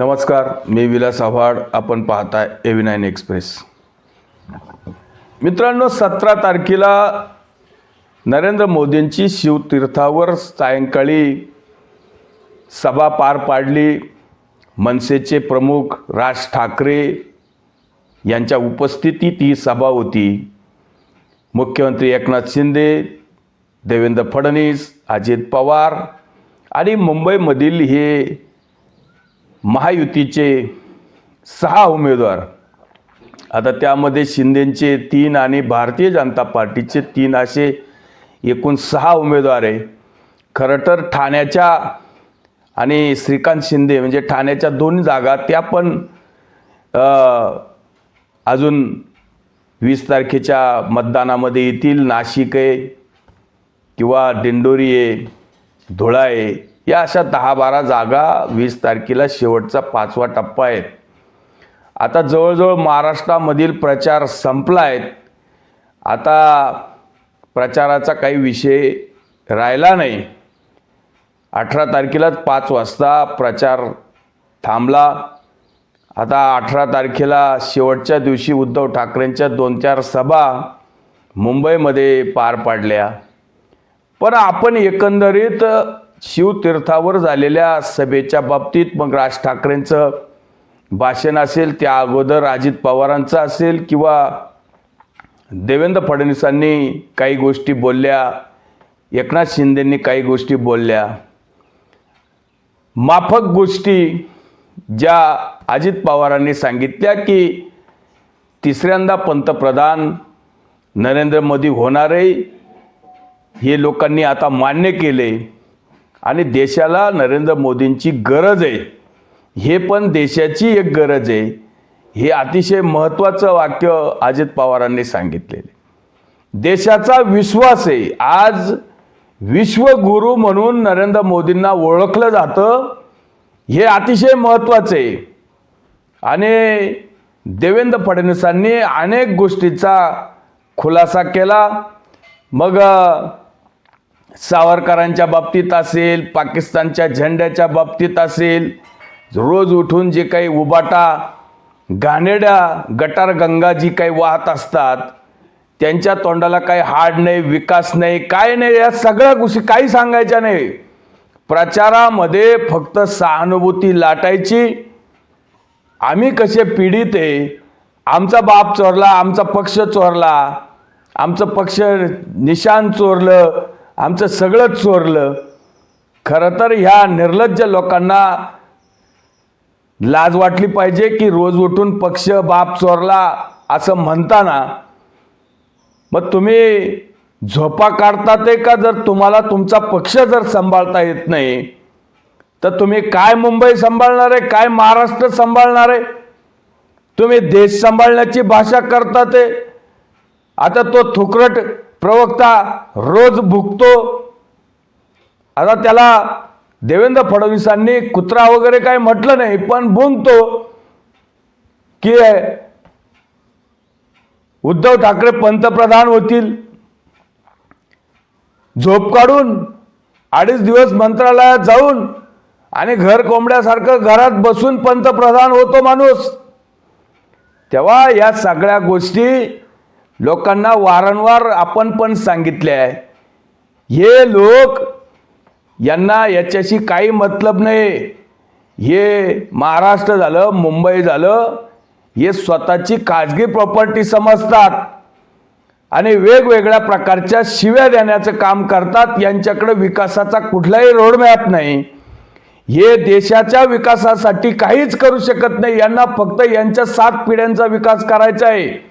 नमस्कार मी विलास आव्हाड. आपण पाहताय एव्ही नाईन एक्सप्रेस. मित्रांनो सतरा तारखेला नरेंद्र मोदींची शिवतीर्थावर सायंकाळी सभा पार पाडली. मनसेचे प्रमुख राज ठाकरे यांच्या उपस्थितीत ही सभा होती. मुख्यमंत्री एकनाथ शिंदे देवेंद्र फडणवीस अजित पवार आणि मुंबईमधील हे महायुतीचे सहा उमेदवार. आता त्यामध्ये शिंदेचे तीन आणि भारतीय जनता पार्टीचे तीन असे एकूण सहा उमेदवार आहे. खरं तर ठाण्याच्या आणि श्रीकांत शिंदे म्हणजे ठाण्याच्या दोन जागा त्या पण अजून वीस तारखेच्या मतदानामध्ये येतील. नाशिक आहे किंवा दिंडोरी आहे धुळा आहे या अशा दहा बारा जागा वीस तारखेला शेवटचा पाचवा टप्पा आहे आता जवळजवळ महाराष्ट्रामधील प्रचार संपला आहे आता प्रचाराचा काही विषय राहिला नाही. अठरा तारखेलाच पाच वाजता प्रचार थांबला. आता अठरा तारखेला शेवटच्या दिवशी उद्धव ठाकरेंच्या दोन चार सभा मुंबईमध्ये पार पाडल्या. पण आपण एकंदरीत शिवतीर्थावर झालेल्या सभेच्या बाबतीत मग राज ठाकरेंचं भाषण असेल त्या अगोदर अजित पवारांचं असेल किंवा देवेंद्र फडणवीसांनी काही गोष्टी बोलल्या एकनाथ शिंदेंनी काही गोष्टी बोलल्या. माफक गोष्टी ज्या अजित पवारांनी सांगितल्या की तिसऱ्यांदा पंतप्रधान नरेंद्र मोदी होणार आहे हे लोकांनी आता मान्य केले. आणि देशाला नरेंद्र मोदींची गरज आहे. हे पण देशाची एक गरज आहे. हे अतिशय महत्त्वाचं वाक्य अजित पवारांनी सांगितलेले देशाचा विश्वास आहे. आज विश्वगुरू म्हणून नरेंद्र मोदींना ओळखलं जातं. हे अतिशय महत्त्वाचं आहे. आणि देवेंद्र फडणवीसांनी अनेक गोष्टीचा खुलासा केला. मग सावरकरांच्या बाबतीत असेल पाकिस्तानच्या झेंड्याच्या बाबतीत असेल रोज उठून जे काही उबाटा घाणेड्या गटार गंगा जी काही वाहत असतात त्यांच्या तोंडाला काही हाड नाही विकास नाही काय नाही या सगळ्या गोष्टी काही सांगायच्या नाही. प्रचारामध्ये फक्त सहानुभूती लाटायची. आम्ही कसे पीडित आहे? आमचा बाप चोरला आमचा पक्ष चोरला आमचं पक्ष निशान चोरलं आमचं सगळंच चोरलं. खरं तर ह्या निर्लज्ज लोकांना लाज वाटली पाहिजे की रोज उठून पक्ष बाप चोरला असं म्हणताना. मग तुम्ही झोपा काढता ते का जर तुम्हाला तुमचा पक्ष जर सांभाळता येत नाही? तर तुम्ही काय मुंबई सांभाळणार आहे काय महाराष्ट्र सांभाळणार? आहे तुम्ही देश सांभाळण्याची भाषा करता ते. आता तो थुकरट प्रवक्ता रोज भुगतो. आता त्याला देवेंद्र फडणवीसांनी कुत्रा वगैरे काही म्हटलं नाही पण भुंगतो की उद्धव ठाकरे पंतप्रधान होतील. झोप काढून अडीच दिवस मंत्रालयात जाऊन आणि घर कोंबड्यासारखं घरात बसून पंतप्रधान होतो माणूस. तेव्हा या सगळ्या गोष्टी लोकांना वारंवार आपण पण सांगितले आहे. हे लोक यांना याच्याशी काही मतलब नाही. हे महाराष्ट्र झालं मुंबई झालं हे स्वतःची खाजगी प्रॉपर्टी समजतात आणि वेगवेगळ्या प्रकारच्या शिव्या देण्याचं काम करतात. यांच्याकडे विकासाचा कुठलाही रोडमॅप नाही. हे देशाच्या विकासासाठी काहीच करू शकत नाही. यांना फक्त यांच्या सात पिढ्यांचा विकास करायचा आहे.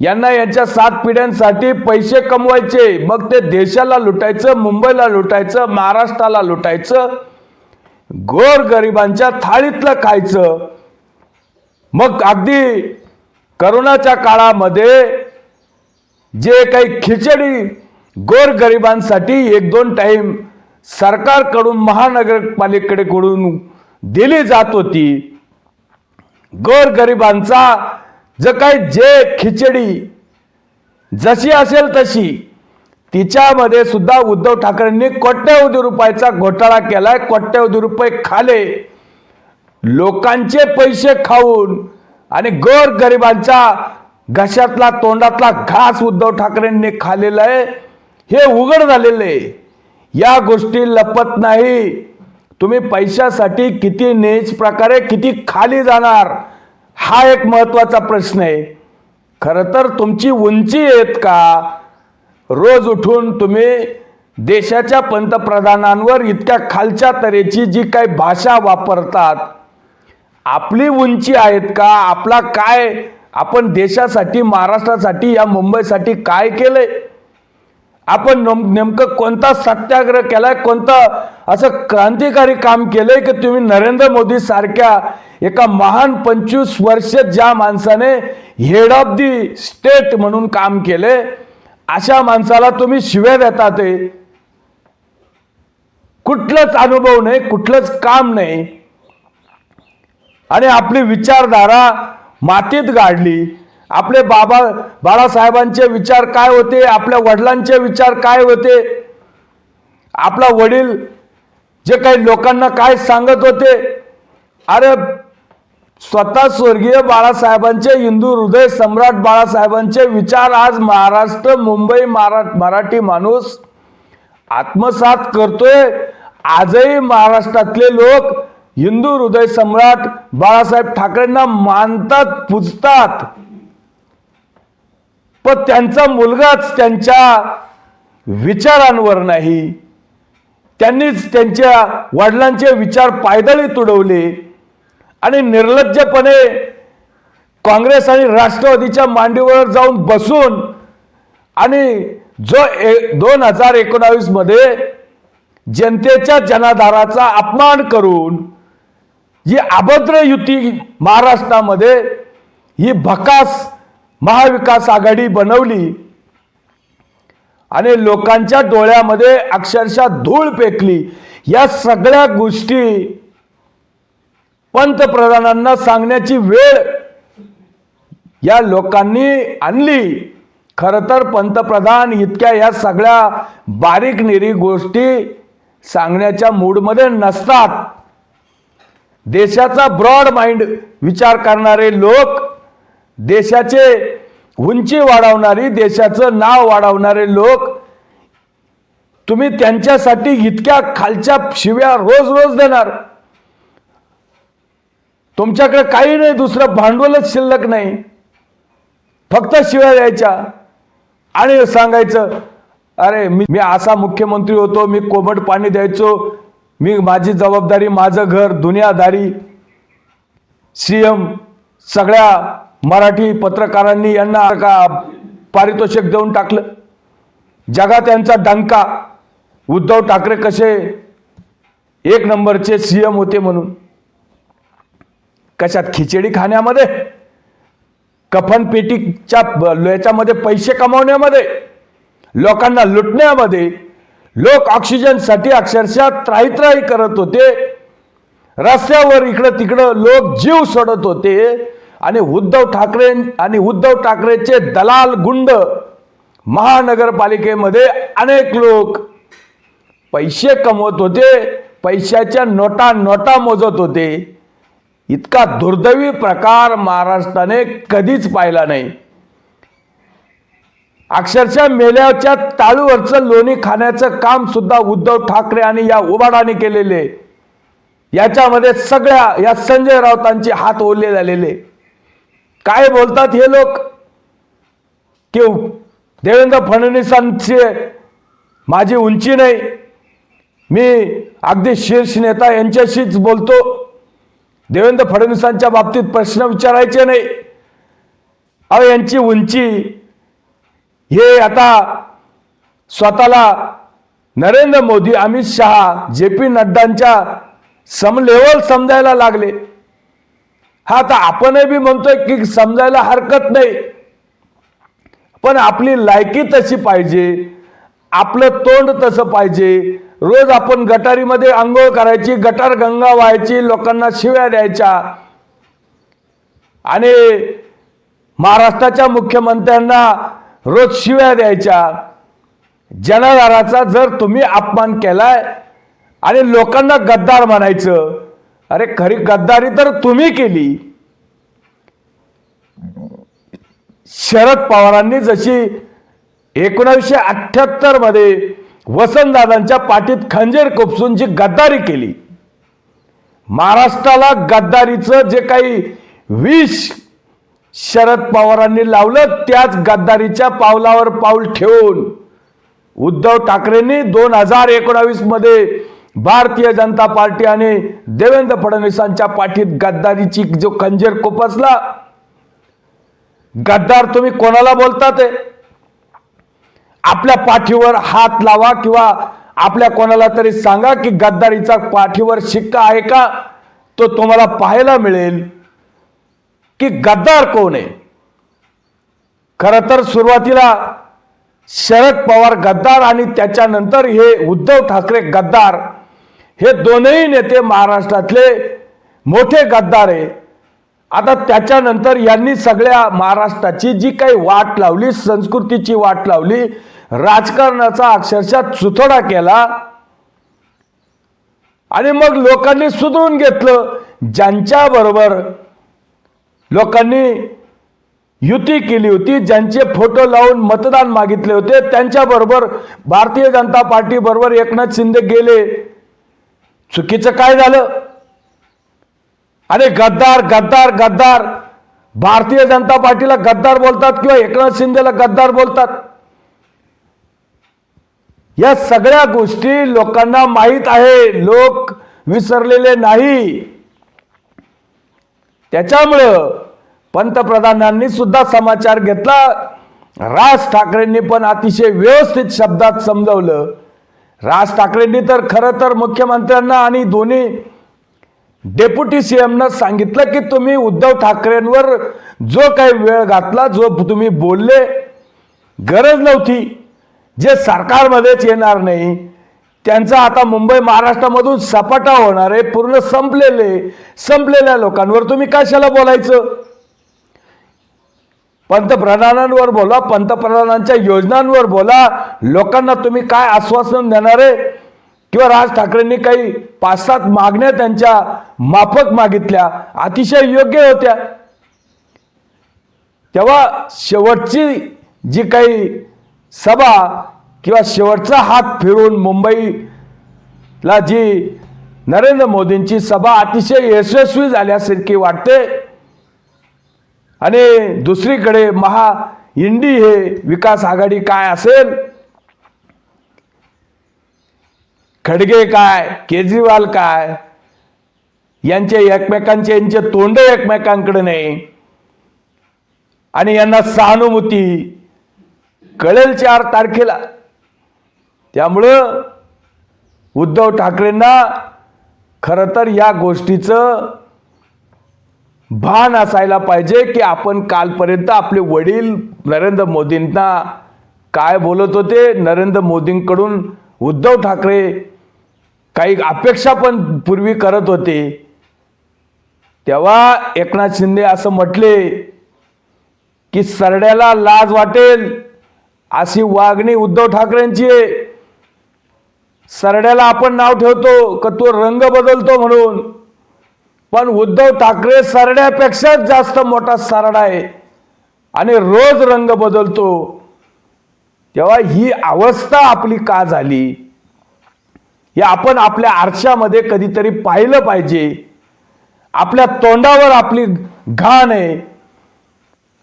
यांना यांच्या सात पिढ्यांसाठी पैसे कमवायचे. मग ते देशाला लुटायचं मुंबईला लुटायचं महाराष्ट्राला लुटायचं गोर गरिबांच्या थाळीतलं खायचं. मग अगदी करोनाच्या काळामध्ये जे काही खिचडी गोर गरिबांसाठी एक दोन टाईम सरकारकडून महानगरपालिकेकडून दिली जात होती. गोर गरिबांचा जर काय जे खिचडी जशी असेल तशी तिच्यामध्ये सुद्धा उद्धव ठाकरेंनी कोट्यवधी रुपयाचा घोटाळा केलाय कोट्यवधी रुपये खाले. लोकांचे पैसे खाऊन आणि गोर गरिबांचा घशातला तोंडातला घास उद्धव ठाकरेंनी खालेला आहे. हे उघड झालेलं आहे. या गोष्टी लपत नाही. तुम्ही पैशासाठी किती नेच प्रकारे किती खाली जाणार? हा एक महत्त्वाचा प्रश्न आहे. खरं तर तुमची उंची आहेत का? रोज उठून तुम्ही देशाच्या पंतप्रधानांवर इतक्या खालच्या तऱ्हेची जी काही भाषा वापरतात आपली उंची आहेत का? आपला काय? आपण देशासाठी महाराष्ट्रासाठी या मुंबईसाठी काय केलंय? आपण नेमकं कोणता सत्याग्रह केलाय कोणतं असं क्रांतिकारी काम केलंय की तुम्ही नरेंद्र मोदी सारख्या एका महान पंचवीस वर्ष ज्या माणसाने हेड ऑफ दी स्टेट म्हणून काम केले अशा माणसाला तुम्ही शिव्या देता ते. कुठलंच अनुभव नाही कुठलंच काम नाही. आणि आपली विचारधारा मातीत गाडली. आपले बाबा बाळासाहेबांचे विचार काय होते? आपल्या वडिलांचे विचार काय होते? आपला वडील जे काही लोकांना काय सांगत होते? अरे स्वतः स्वर्गीय बाळासाहेबांचे हिंदू हृदय सम्राट बाळासाहेबांचे विचार आज महाराष्ट्र मुंबई मारा मराठी माणूस आत्मसात करतोय. आजही महाराष्ट्रातले लोक हिंदू हृदय सम्राट बाळासाहेब ठाकरेंना मानतात पूजतात. पण त्यांचा मुलगाच त्यांच्या विचारांवर नाही. त्यांनीच त्यांच्या वडिलांचे विचार पायदळी तुडवले आणि निर्लज्जपणे काँग्रेस आणि राष्ट्रवादीच्या मांडीवर जाऊन बसून आणि जो ए दोन हजार एकोणावीसमध्ये जनतेच्या जनाधाराचा अपमान करून जी अभद्र युती महाराष्ट्रामध्ये ही भकास महाविकास आघाडी बनवली आणि लोकांच्या डोळ्यामध्ये अक्षरशः धूळ पेकली या सगळ्या गोष्टी पंतप्रधानांना सांगण्याची वेळ या लोकांनी आणली. खरं तर पंतप्रधान इतक्या या सगळ्या बारीक निरी गोष्टी सांगण्याच्या मूडमध्ये नसतात. देशाचा ब्रॉड माइंड विचार करणारे लोक देशाचे उंची वाढवणारी देशाचं नाव वाढवणारे लोक तुम्ही त्यांच्यासाठी इतक्या खालच्या शिव्या रोज रोज देणार. तुमच्याकडे काही नाही दुसरं भांडवलच शिल्लक नाही. फक्त शिव्या द्यायच्या. आणि सांगायचं अरे मी मी असा मुख्यमंत्री होतो मी कोमट पाणी द्यायचो मी माझी जबाबदारी माझं घर दुनियादारी सीएम सगळ्या मराठी पत्रकारांनी यांना का पारितोषिक देऊन टाकलं? जगात यांचा डंका. उद्धव ठाकरे कसे एक नंबरचे सी एम होते म्हणून? कशात? खिचडी खाण्यामध्ये? कफन पेटीच्या याच्यामध्ये पैसे कमावण्यामध्ये? लोकांना लुटण्यामध्ये? लोक ऑक्सिजनसाठी अक्षरशः त्राहीत्राही करत होते. रस्त्यावर इकडं तिकडं लोक जीव सोडत होते. आणि उद्धव ठाकरे आणि उद्धव ठाकरेचे दलाल गुंड महानगरपालिकेमध्ये अनेक लोक पैसे कमवत होते पैशाच्या नोटा नोटा मोजत होते. इतका दुर्दैवी प्रकार महाराष्ट्राने कधीच पाहिला नाही. अक्षरशः मेल्याच्या ताळूवरचं लोणी खाण्याचं काम सुद्धा उद्धव ठाकरे आणि या उबाडाने केलेले. याच्यामध्ये सगळ्या या संजय राऊतांचे हात ओले झालेले. काय बोलतात हे लोक? की देवेंद्र फडणवीसांचे माझी उंची नाही. मी अगदी शीर्ष नेता यांच्याशीच बोलतो. देवेंद्र फडणवीसांच्या बाबतीत प्रश्न विचारायचे नाही. अहो यांची उंची हे आता स्वतःला नरेंद्र मोदी अमित शहा जे पी नड्डांच्या समलेवल समजायला लागले. हा आता आपणही बी म्हणतोय की समजायला हरकत नाही. पण आपली लायकी तशी पाहिजे आपलं तोंड तसं पाहिजे. रोज आपण गटारीमध्ये आंघोळ करायची गटार गंगा व्हायची लोकांना शिव्या द्यायच्या. आणि महाराष्ट्राच्या मुख्यमंत्र्यांना रोज शिव्या द्यायच्या. जनाधाराचा जर तुम्ही अपमान केलाय आणि लोकांना गद्दार म्हणायचं अरे खरी गद्दारी तर तुम्ही केली. शरद पवारांनी जशी एकोणावीसशे अठ्याहत्तरमध्ये वसंतदादांच्या पाठीत खंजीर कोपसून जी गद्दारी केली. महाराष्ट्राला गद्दारीचं जे काही विष शरद पवारांनी लावलं त्याच गद्दारीच्या पावलावर पाऊल ठेवून उद्धव ठाकरेंनी दोन हजार एकोणावीसमध्ये मध्ये भारतीय जनता पार्टी आणि देवेंद्र फडणवीसांच्या पाठीत गद्दारीची जो खंजीर कोपसला गद्दार तुम्ही कोणाला बोलतात आहे? आपल्या पाठीवर हात लावा किंवा आपल्या कोणाला तरी सांगा की गद्दारीचा पाठीवर शिक्का आहे का तो तुम्हाला पाहायला मिळेल की गद्दार कोण आहे खर तर सुरुवातीला शरद पवार गद्दार आणि त्याच्यानंतर हे उद्धव ठाकरे गद्दार हे दोनही नेते महाराष्ट्रातले मोठे गद्दार आहे. आता त्याच्यानंतर यांनी सगळ्या महाराष्ट्राची जी काही वाट लावली संस्कृतीची वाट लावली राजकारणाचा अक्षरशः चुथडा केला आणि मग लोकांनी सुधरून घेतलं. ज्यांच्या बरोबर लोकांनी युती केली होती ज्यांचे फोटो लावून मतदान मागितले होते त्यांच्याबरोबर भारतीय जनता पार्टी बरोबर एकनाथ शिंदे गेले. चुकीचं काय झालं? आणि गद्दार गद्दार गद्दार. भारतीय जनता पार्टीला गद्दार बोलतात किंवा एकनाथ शिंदेला गद्दार बोलतात? या सगळ्या गोष्टी लोकांना माहीत आहे. लोक विसरलेले नाही. त्याच्यामुळं पंतप्रधानांनी सुद्धा समाचार घेतला. राज ठाकरेंनी पण अतिशय व्यवस्थित शब्दात समजवलं. राज ठाकरेंनी तर खरं तर मुख्यमंत्र्यांना आणि दोन्ही डेप्युटी सीएमनं सांगितलं की तुम्ही उद्धव ठाकरेंवर जो काही वेळ घातला जो तुम्ही बोलले गरज नव्हती. जे सरकारमध्येच येणार नाही त्यांचा आता मुंबई महाराष्ट्रामधून सपाटा होणार आहे पूर्ण संपलेले संपलेल्या लोकांवर तुम्ही कशाला बोलायचं? पंतप्रधानांवर बोला पंतप्रधानांच्या योजनांवर बोला. लोकांना तुम्ही काय आश्वासन देणार? आहे किंवा राज ठाकरेंनी काही पाच सात मागण्या त्यांच्या माफक मागितल्या अतिशय योग्य होत्या. तेव्हा शेवटची जी काही सभा किंवा शेवटचा हात फिरून मुंबईला जी नरेंद्र मोदींची सभा अतिशय यशस्वी झाल्यासारखी वाटते आणि दुसरीकडे महा इंडी हे विकास आघाडी काय असेल? खडगे काय? केजरीवाल काय? यांचे एकमेकांचे यांचे तोंड एकमेकांकडे नाही. आणि यांना सहानुभूती कळेल चार तारखेला. त्यामुळं उद्धव ठाकरेंना खरं तर या गोष्टीचं भान असायला पाहिजे की आपण कालपर्यंत आपले वडील नरेंद्र मोदींना काय बोलत होते? नरेंद्र मोदींकडून उद्धव ठाकरे काही अपेक्षा पण पूर्वी करत होते. तेव्हा एकनाथ शिंदे असं म्हटले की सरड्याला लाज वाटेल अशी वागणी उद्धव ठाकरेंची आहे. सरड्याला आपण नाव ठेवतो का तो रंग बदलतो म्हणून? पण उद्धव ठाकरे सरड्यापेक्षा जास्त मोठा सरडा आहे. आणि रोज रंग बदलतो. तेव्हा ही अवस्था आपली का झाली? हे आपण आपल्या आरशामध्ये कधीतरी पाहिलं पाहिजे. आपल्या तोंडावर आपली घाण आहे.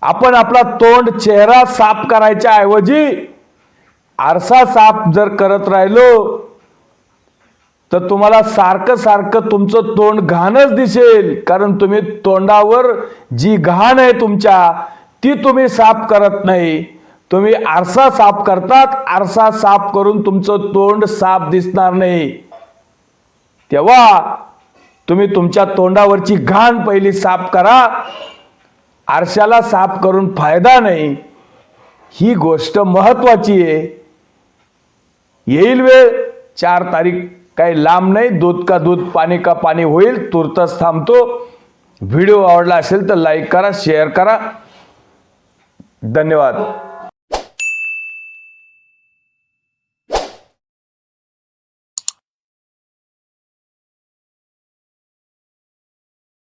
आपण आपला तोंड चेहरा साफ करायच्या ऐवजी आरसा साफ जर करत राहिलो तर तुम्हाला सारखं सारखं तुमचं तोंड घाणच दिसेल. कारण तुम्ही तोंडावर जी घाण आहे तुमच्या ती तुम्ही साफ करत नाही. तुम्ही आरसा साफ करतात आरसा साफ करून तुमचं तोंड साफ दिसणार नाही. तेव्हा तुम्ही तुमच्या तोंडावरची घाण पहिली साफ करा. आरशाला साफ करून फायदा नाही. ही गोष्ट महत्वाची आहे. येईल वेळ चार तारीख काही लांब नाही दूध का दूध पाणी का पाणी होईल तुर्तच थांबतो. व्हिडिओ आवडला असेल तर लाईक करा शेअर करा. धन्यवाद.